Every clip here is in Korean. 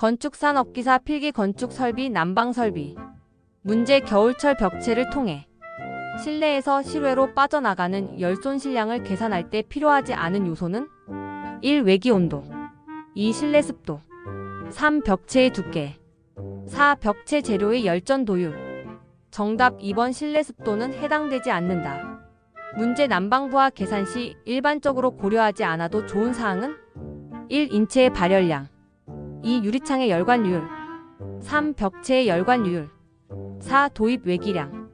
건축산업기사 필기 건축 설비 난방 설비 문제 겨울철 벽체를 통해 실내에서 실외로 빠져나가는 열 손 실량을 계산할 때 필요하지 않은 요소는 1. 외기 온도 2. 실내 습도 3. 벽체의 두께 4. 벽체 재료의 열전 도율 정답 2번 실내 습도는 해당되지 않는다. 문제 난방부하 계산 시 일반적으로 고려하지 않아도 좋은 사항은 1. 인체의 발열량 2. 유리창의 열관율 3. 벽체의 열관율 4. 도입 외기량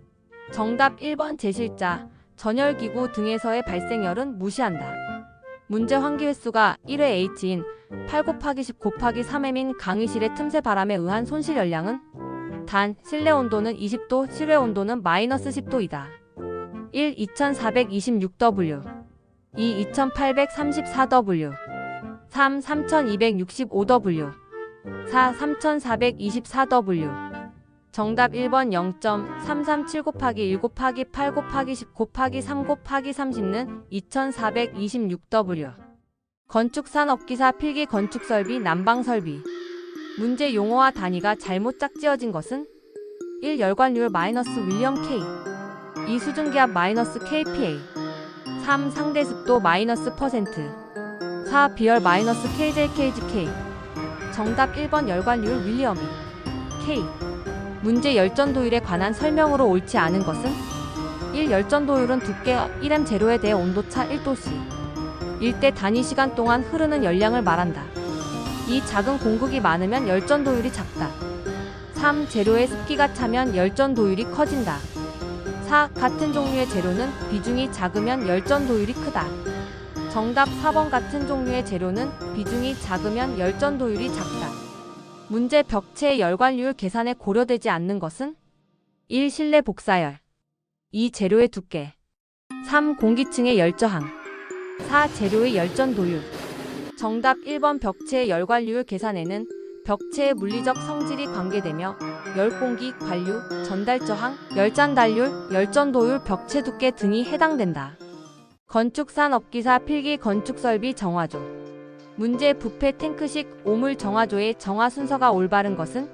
정답 1번 제실자 전열기구 등에서의 발생열은 무시한다. 문제 환기 횟수가 1회 H인 8 곱하기 10 곱하기 3M인 강의실의 틈새 바람에 의한 손실 열량은 단 실내 온도는 20도, 실외 온도는 마이너스 10도이다. 1. 2426W 2. 2834W 3. 3265W 4. 3424W 정답 1번 0.337 곱하기 1 곱하기 8 곱하기 10 곱하기 3 곱하기 30는 2426W 건축산업기사 필기 건축설비 난방설비 문제 용어와 단위가 잘못 짝지어진 것은 1. 열관율 마이너스 윌리엄 K 2. 수증기압 마이너스 KPA 3. 상대습도 마이너스 퍼센트 4. 비열 마이너스 KJKGK 정답 1번 열관율 윌리엄이 K 문제 열전 도율에 관한 설명으로 옳지 않은 것은 1. 열전 도율은 두께 1M 제로에 대해 온도차 1도씨 1대 단위 시간 동안 흐르는 열량을 말한다. 2. 작은 공극이 많으면 열전 도율이 작다. 3. 재료에 습기가 차면 열전 도율이 커진다. 4. 같은 종류의 재료는 비중이 작으면 열전 도율이 크다. 정답 4번 같은 종류의 재료는 비중이 작으면 열전 도율이 작다. 문제 벽체의 열관율 계산에 고려되지 않는 것은 1. 실내 복사열 2. 재료의 두께 3. 공기층의 열저항 4. 재료의 열전 도율 정답 1번 벽체의 열관율 계산에는 벽체의 물리적 성질이 관계되며 열공기, 관류, 전달 저항, 열잔달률, 열전 도율, 벽체 두께 등이 해당된다. 건축산업기사 필기 건축설비 정화조 문제 부패 탱크식 오물 정화조의 정화 순서가 올바른 것은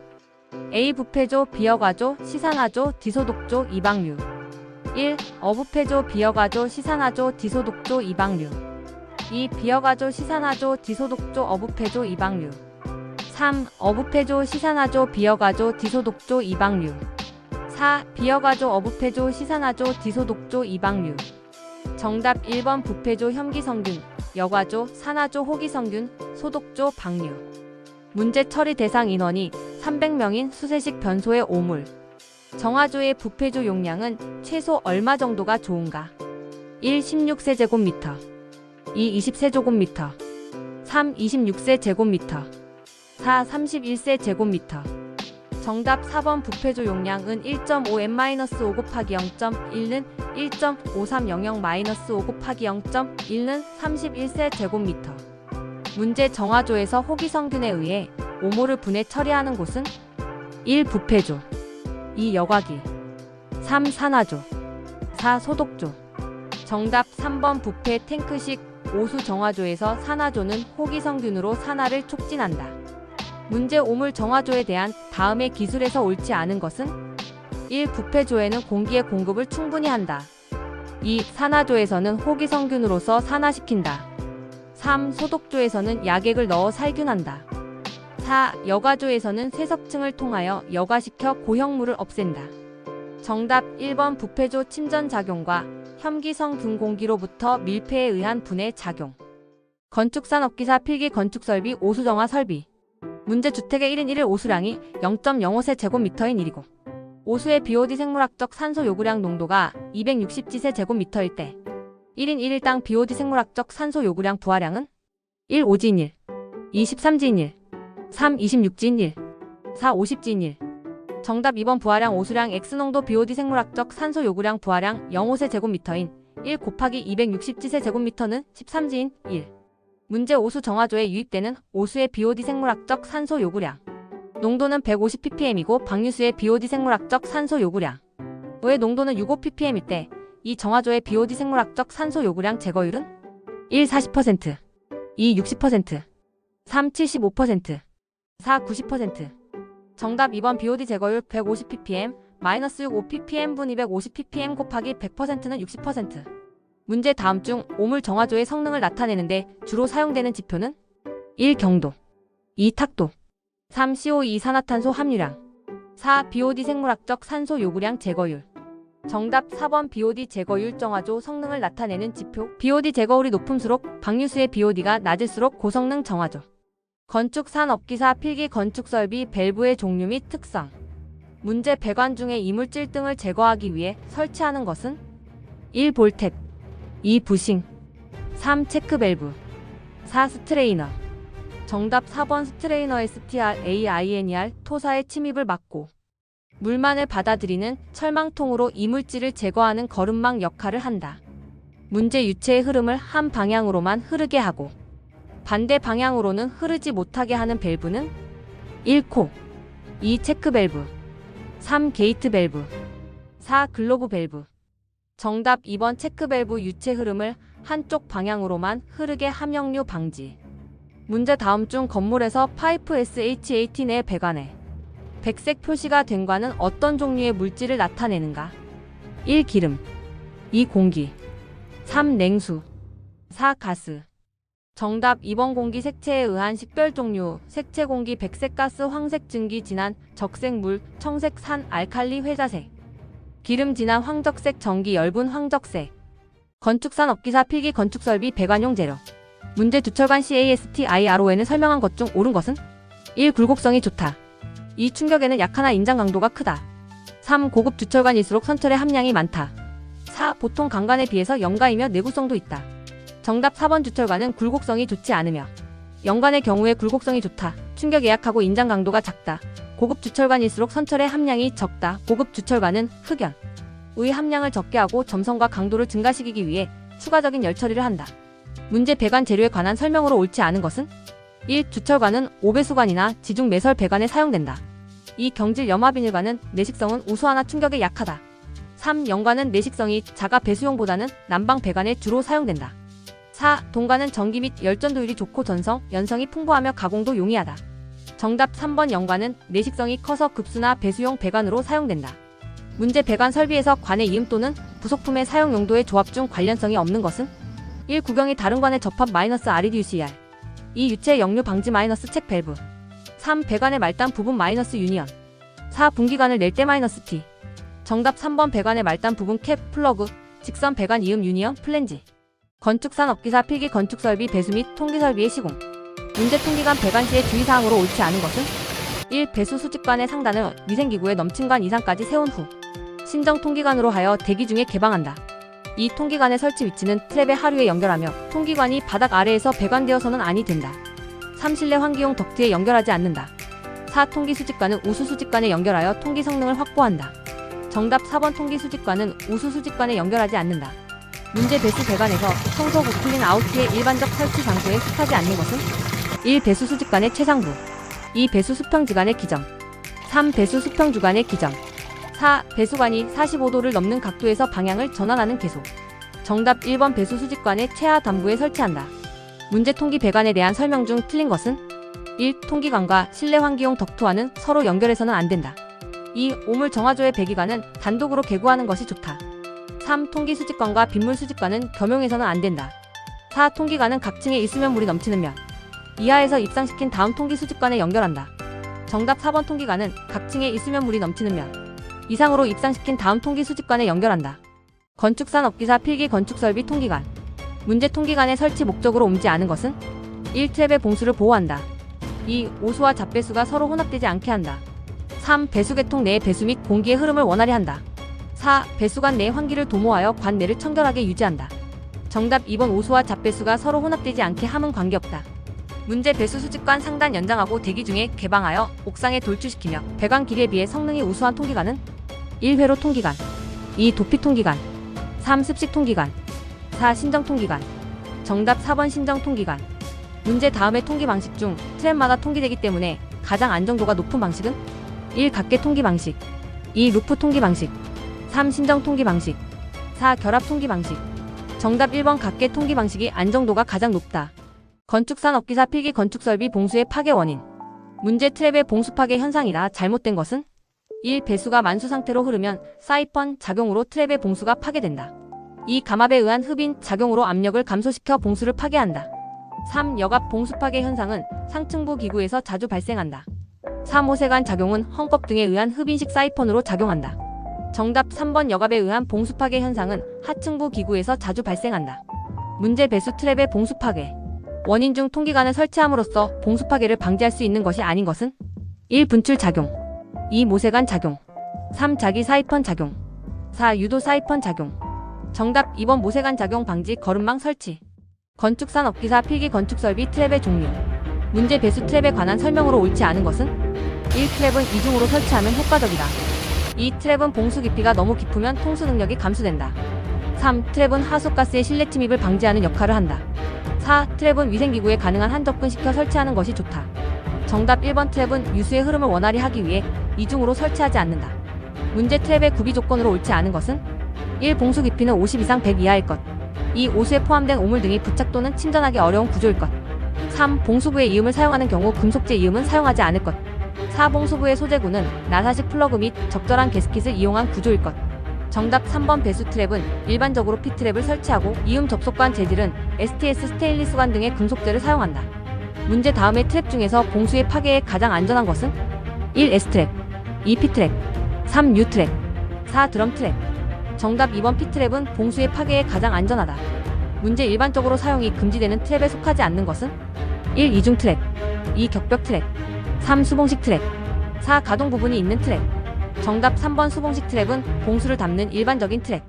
A. 부패조, 비어가조, 시산화조, 디소독조, 이방류 1. 어부패조, 비어가조, 시산화조, 디소독조, 이방류 2. 비어가조, 시산화조, 디소독조, 어부패조, 이방류 3. 어부패조, 시산화조, 비어가조, 디소독조, 이방류 4. 비어가조, 어부패조, 시산화조, 디소독조, 이방류 정답 1번 부패조, 혐기성균 여과조, 산화조, 호기성균, 소독조, 방류. 문제 처리 대상 인원이 300명인 수세식 변소의 오물. 정화조의 부패조 용량은 최소 얼마 정도가 좋은가? 1. 16세 제곱미터 2. 20세 제곱미터 3. 26세 제곱미터 4. 31세 제곱미터 정답 4번 부패조 용량은 1.5m-5 곱하기 0.1는 1.5300-5 곱하기 0.1는 31세 제곱미터. 문제 정화조에서 호기성균에 의해 오모를 분해 처리하는 곳은 1. 부패조 2. 여과기 3. 산화조 4. 소독조 정답 3번 부패 탱크식 오수 정화조에서 산화조는 호기성균으로 산화를 촉진한다. 문제 오물 정화조에 대한 다음의 기술에서 옳지 않은 것은 1. 부패조에는 공기의 공급을 충분히 한다. 2. 산화조에서는 호기성균으로서 산화시킨다. 3. 소독조에서는 약액을 넣어 살균한다. 4. 여과조에서는 세석층을 통하여 여과시켜 고형물을 없앤다. 정답 1번 부패조 침전 작용과 혐기성 균 공기로부터 밀폐에 의한 분해 작용. 건축산업기사 필기 건축설비 오수정화 설비. 문제 주택의 1인 1일 오수량이 0.05세 제곱미터인 일이고 오수의 BOD 생물학적 산소 요구량 농도가 260지세 제곱미터일 때 1인 1일당 BOD 생물학적 산소 요구량 부하량은 1. 5지인 1 2. 13지인 1 3. 26지인 1 4. 50지인 1 정답 2번 부하량 오수량 X농도 BOD 생물학적 산소 요구량 부하량 0.5세 제곱미터인 1 곱하기 260지세 제곱미터는 13지인 1 문제 오수 정화조에 유입되는 오수의 BOD 생물학적 산소 요구량. 농도는 150ppm이고 방류수의 BOD 생물학적 산소 요구량. 의 농도는 65ppm일 때 이 정화조의 BOD 생물학적 산소 요구량 제거율은 1 40%, 2 60%, 3 75%, 4. 90% 정답 2번 BOD 제거율 150ppm 마이너스 6 5ppm분 250ppm 곱하기 100%는 60% 문제 다음 중 오물 정화조의 성능을 나타내는데 주로 사용되는 지표는 1. 경도 2. 탁도 3. CO2 이산화탄소 함유량 4. BOD 생물학적 산소 요구량 제거율 정답 4번 BOD 제거율 정화조 성능을 나타내는 지표 BOD 제거율이 높음수록 방류수의 BOD가 낮을수록 고성능 정화조 건축 산업기사 필기 건축 설비 밸브의 종류 및 특성 문제 배관 중에 이물질 등을 제거하기 위해 설치하는 것은 1. 볼탭 2. 부싱 3. 체크 밸브 4. 스트레이너 정답 4번 스트레이너 STR-AINER 토사의 침입을 막고 물만을 받아들이는 철망통으로 이물질을 제거하는 거름망 역할을 한다. 문제 유체의 흐름을 한 방향으로만 흐르게 하고 반대 방향으로는 흐르지 못하게 하는 밸브는 1코 2. 체크 밸브 3. 게이트 밸브 4. 글로브 밸브 정답 2번 체크 밸브 유체 흐름을 한쪽 방향으로만 흐르게 함영류 방지 문제 다음 중 건물에서 파이프 SH18 내 배관에 백색 표시가 된 관은 어떤 종류의 물질을 나타내는가? 1. 기름 2. 공기 3. 냉수 4. 가스 정답 2번 공기 색채에 의한 식별 종류 색채 공기 백색 가스 황색 증기 진한 적색 물 청색 산 알칼리 회자색 기름 진한 황적색 전기 엷은 황적색 건축산 업기사 필기 건축설비 배관용 재료 문제 두철관 CASTIRON을 설명한 것 중 옳은 것은 1. 굴곡성이 좋다 2. 충격에는 약하나 인장 강도가 크다 3. 고급 두철관일수록 선철의 함량이 많다 4. 보통 강관에 비해서 염가이며 내구성도 있다 정답 4번 주철관은 굴곡성이 좋지 않으며 연관의 경우에 굴곡성이 좋다. 충격에 약하고 인장 강도가 작다. 고급 주철관일수록 선철의 함량이 적다. 고급 주철관은 흑연, 의 함량을 적게 하고 점성과 강도를 증가시키기 위해 추가적인 열 처리를 한다. 문제 배관 재료에 관한 설명으로 옳지 않은 것은 1. 주철관은 오배수관이나 지중 매설 배관에 사용된다. 2. 경질 염화비닐관은 내식성은 우수하나 충격에 약하다. 3. 연관은 내식성이 자가 배수용보다는 난방 배관에 주로 사용된다. 4. 동관은 전기 및 열전 도율이 좋고 전성, 연성이 풍부하며 가공도 용이하다. 정답 3번 연관은 내식성이 커서 급수나 배수용 배관으로 사용된다. 문제 배관 설비에서 관의 이음 또는 부속품의 사용 용도의 조합 중 관련성이 없는 것은 1. 구경이 다른 관의 접합 마이너스 REDUCR 2. 유체 역류 방지 마이너스 책 밸브 3. 배관의 말단 부분 마이너스 유니언 4. 분기관을 낼 때 마이너스 T 정답 3번 배관의 말단 부분 캡 플러그 직선 배관 이음 유니언 플랜지 건축산업기사 필기 건축설비 배수 및 통기설비의 시공 문제 통기관 배관 시의 주의사항으로 옳지 않은 것은 1. 배수 수직관의 상단을 위생기구에 넘침관 이상까지 세운 후 신정 통기관으로 하여 대기 중에 개방한다. 2. 통기관의 설치 위치는 트랩의 하류에 연결하며 통기관이 바닥 아래에서 배관되어서는 아니 된다. 3. 실내 환기용 덕트에 연결하지 않는다. 4. 통기 수직관은 우수 수직관에 연결하여 통기 성능을 확보한다. 정답 4번 통기 수직관은 우수 수직관에 연결하지 않는다. 문제 배수 배관에서 청소 고클린 아웃기의 일반적 설치 장소에 속하지 않는 것은 1. 배수 수직관의 최상부 2. 배수 수평 지간의 기점 3. 배수 수평 주간의 기점 4. 배수관이 45도를 넘는 각도에서 방향을 전환하는 계속 정답 1번 배수 수직관의 최하 단부에 설치한다. 문제 통기 배관에 대한 설명 중 틀린 것은 1. 통기관과 실내 환기용 덕트와는 서로 연결해서는 안 된다. 2. 오물 정화조의 배기관은 단독으로 개구하는 것이 좋다. 3. 통기 수직관과 빗물 수직관은 겸용해서는 안 된다. 4. 통기관은 각층에 있으면 물이 넘치는 면 이하에서 입상시킨 다음 통기 수직관에 연결한다. 정답 4번 통기관은 각 층에 있으면 물이 넘치는 면 이상으로 입상시킨 다음 통기 수직관에 연결한다. 건축산 업기사 필기 건축설비 통기관 문제 통기관의 설치 목적으로 옮지 않은 것은 1. 트랩의 봉수를 보호한다. 2. 오수와 잡배수가 서로 혼합되지 않게 한다. 3. 배수계통 내의 배수 및 공기의 흐름을 원활히 한다. 4. 배수관 내 환기를 도모하여 관 내를 청결하게 유지한다. 정답 2번 오수와 잡배수가 서로 혼합되지 않게 함은 관계없다. 문제 배수 수직관 상단 연장하고 대기 중에 개방하여 옥상에 돌출시키며 배관 길이에 비해 성능이 우수한 통기관은 1. 회로 통기관 2. 도피 통기관 3. 습식 통기관 4. 신정 통기관 정답 4번 신정 통기관 문제 다음의 통기 방식 중 트랩마다 통기되기 때문에 가장 안정도가 높은 방식은 1. 각계 통기 방식 2. 루프 통기 방식 3. 신정 통기 방식 4. 결합 통기 방식 정답 1번 각계 통기 방식이 안정도가 가장 높다. 건축산 업기사 필기 건축설비 봉수의 파괴 원인 문제 트랩의 봉수 파괴 현상이라 잘못된 것은 1. 배수가 만수 상태로 흐르면 사이펀 작용으로 트랩의 봉수가 파괴된다. 2. 감압에 의한 흡인 작용으로 압력을 감소시켜 봉수를 파괴한다. 3. 여갑 봉수 파괴 현상은 상층부 기구에서 자주 발생한다. 3. 호세관 작용은 헝겊 등에 의한 흡인식 사이펀으로 작용한다. 정답 3번 여갑에 의한 봉수 파괴 현상은 하층부 기구에서 자주 발생한다. 문제 배수 트랩의 봉수 파괴. 원인 중 통기관을 설치함으로써 봉수 파괴를 방지할 수 있는 것이 아닌 것은 1. 분출 작용 2. 모세관 작용 3. 자기 사이펀 작용 4. 유도 사이펀 작용 정답 2번 모세관 작용 방지 거름망 설치 건축산 업기사 필기 건축설비 트랩의 종류 문제 배수 트랩에 관한 설명으로 옳지 않은 것은 1. 트랩은 이중으로 설치하면 효과적이다 2. 트랩은 봉수 깊이가 너무 깊으면 통수 능력이 감소된다 3. 트랩은 하수가스의 실내 침입을 방지하는 역할을 한다 4. 트랩은 위생기구에 가능한 한 접근시켜 설치하는 것이 좋다. 정답 1번 트랩은 유수의 흐름을 원활히 하기 위해 이중으로 설치하지 않는다. 문제 트랩의 구비 조건으로 옳지 않은 것은 1. 봉수 깊이는 50 이상 100 이하일 것 2. 오수에 포함된 오물 등이 부착 또는 침전하기 어려운 구조일 것 3. 봉수부의 이음을 사용하는 경우 금속재 이음은 사용하지 않을 것 4. 봉수부의 소재구는 나사식 플러그 및 적절한 게스킷을 이용한 구조일 것 정답 3번 배수 트랩은 일반적으로 P트랩을 설치하고 이음 접속관 재질은 STS 스테인리스관 등의 금속재를 사용한다. 문제 다음의 트랩 중에서 봉수의 파괴에 가장 안전한 것은 1. S트랩 2. P트랩 3. U트랩 4. 드럼트랩 정답 2번 P트랩은 봉수의 파괴에 가장 안전하다. 문제 일반적으로 사용이 금지되는 트랩에 속하지 않는 것은 1. 이중 트랩 2. 격벽 트랩 3. 수봉식 트랩 4. 가동 부분이 있는 트랩 정답 3번 수봉식 트랩은 봉수를 담는 일반적인 트랩